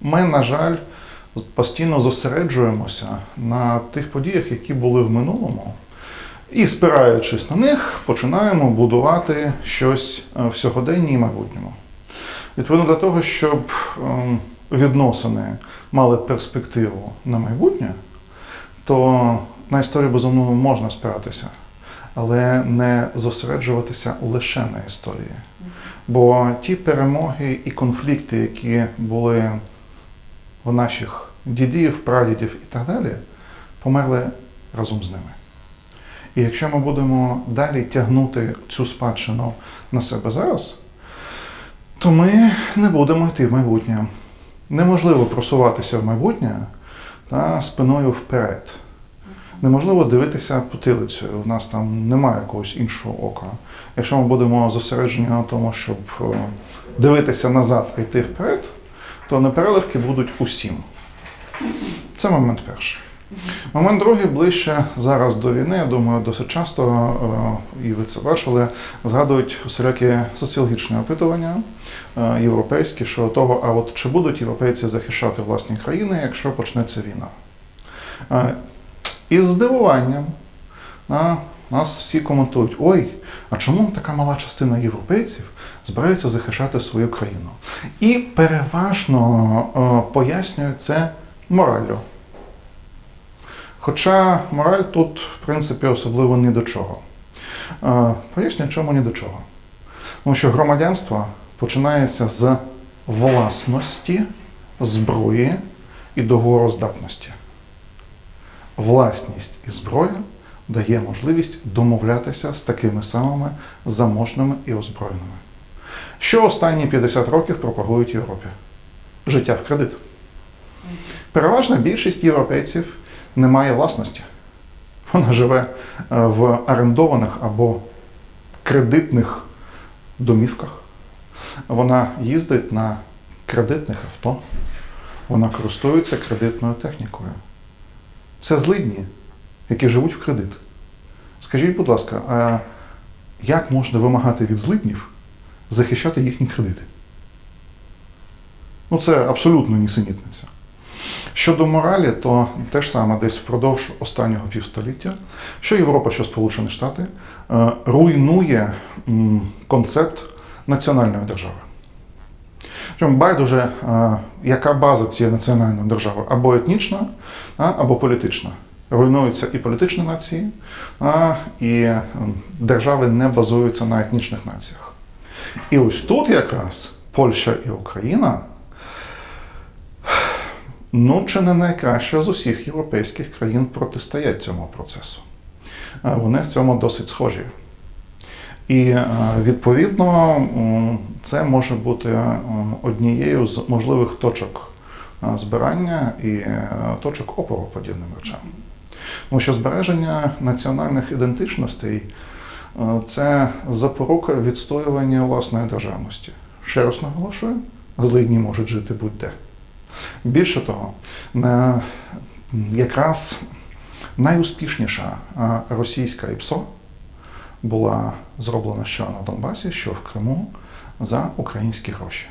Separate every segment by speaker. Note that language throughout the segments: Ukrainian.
Speaker 1: ми, на жаль, постійно зосереджуємося на тих подіях, які були в минулому, і, спираючись на них, починаємо будувати щось е, в сьогоденні і майбутньому. Відповідно до того, щоб ем, відносини мали перспективу на майбутнє, то на історію безумовно можна спиратися, але не зосереджуватися лише на історії. Бо ті перемоги і конфлікти, які були в наших дідів, прадідів і так далі, померли разом з ними. І якщо ми будемо далі тягнути цю спадщину на себе зараз, то ми не будемо йти в майбутнє. Неможливо просуватися в майбутнє та спиною вперед. Неможливо дивитися потилицею. У нас там немає якогось іншого ока. Якщо ми будемо зосереджені на тому, щоб е, дивитися назад і йти вперед, то непереливки будуть усім. Це момент перший. Момент другий ближче зараз до війни. Я думаю, досить часто, е, і ви це бачили, згадують усілякі соціологічні опитування е, європейські щодо того, а от чи будуть європейці захищати власні країни, якщо почнеться війна. Е, І з здивуванням нас всі коментують: ой, а чому така мала частина європейців збирається захищати свою країну? І переважно е, пояснюють це мораллю. Хоча мораль тут, в принципі, особливо ні до чого. Е, Поясню, чому ні до чого. Тому що громадянство починається з власності, зброї і договороздатності. Власність і зброя дає можливість домовлятися з такими самими заможними і озброєними. Що останні 50 років пропагують Європі? Життя в кредит. Переважна більшість європейців не має власності. Вона живе е, в орендованих або кредитних домівках. Вона їздить на кредитних авто, вона користується кредитною технікою. Це злидні, які живуть в кредит. Скажіть, будь ласка, а як можна вимагати від злиднів захищати їхні кредити? Ну, це абсолютно нісенітниця. Щодо моралі, то те ж саме десь впродовж останнього півстоліття, що Європа, що Сполучені Штати, е, руйнує концепт національної держави. Байдуже, е, яка база цієї національної держави, або етнічна, або політична. Руйнуються і політичні нації, і держави не базуються на етнічних націях. І ось тут якраз Польща і Україна ну, чи не найкраще з усіх європейських країн протистоять цьому процесу. Е, Вони в цьому досить схожі. І е, відповідно це може бути однією з можливих точок е, збирання і е, точок опору подібним речам. Тому що збереження національних ідентичностей е, це запорука відстоювання власної державності. Ще раз наголошую, злидні можуть жити будь-де. Більше того, якраз найуспішніша російська ІПСО була зроблена що на Донбасі, що в Криму за українські гроші.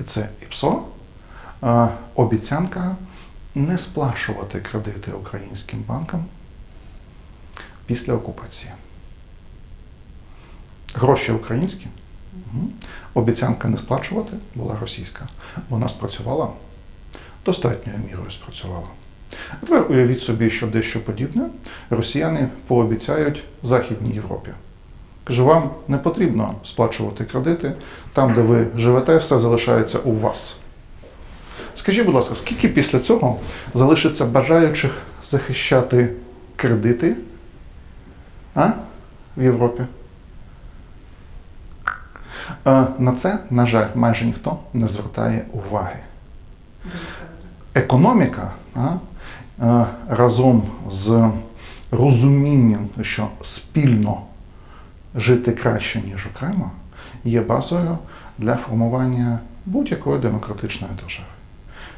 Speaker 1: І це ІПСО обіцянка не сплачувати кредити українським банкам після окупації. Гроші українські. Обіцянка не сплачувати була російська. Вона спрацювала достатньою мірою спрацювала. А тепер уявіть собі, що дещо подібне росіяни пообіцяють Західній Європі. Каже, вам не потрібно сплачувати кредити, там, де ви живете, все залишається у вас. Скажіть, будь ласка, скільки після цього залишиться бажаючих захищати кредити а? в Європі? Е, На це, на жаль, майже ніхто не звертає уваги. Економіка а, е, разом з розумінням, що спільно жити краще, ніж окремо, є базою для формування будь-якої демократичної держави.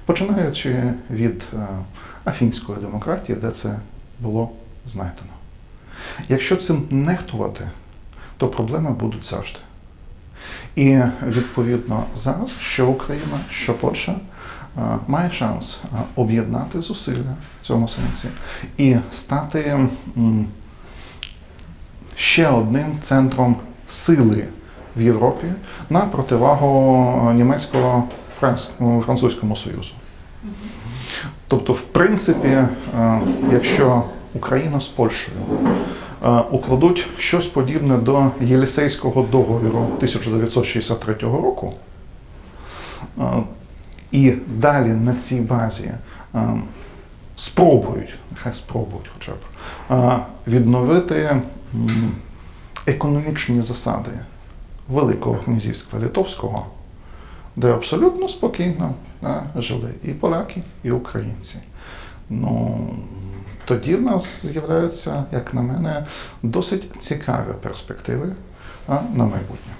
Speaker 1: Починаючи від е, афінської демократії, де це було знайдено. Якщо цим нехтувати, то проблеми будуть завжди. І відповідно зараз, що Україна, що Польща е, має шанс е, об'єднати зусилля в цьому сенсі і стати ще одним центром сили в Європі на противагу німецько-французькому союзу. Тобто, в принципі, е, якщо Україна з Польщею е, укладуть щось подібне до Єлісейського договіру 1963 року, е, і далі на цій базі е, спробують, нехай спробують хоча б, е, відновити економічні засади Великого князівства Литовського, де абсолютно спокійно е, жили і поляки, і українці. Ну, тоді в нас з'являються, як на мене, досить цікаві перспективи на майбутнє.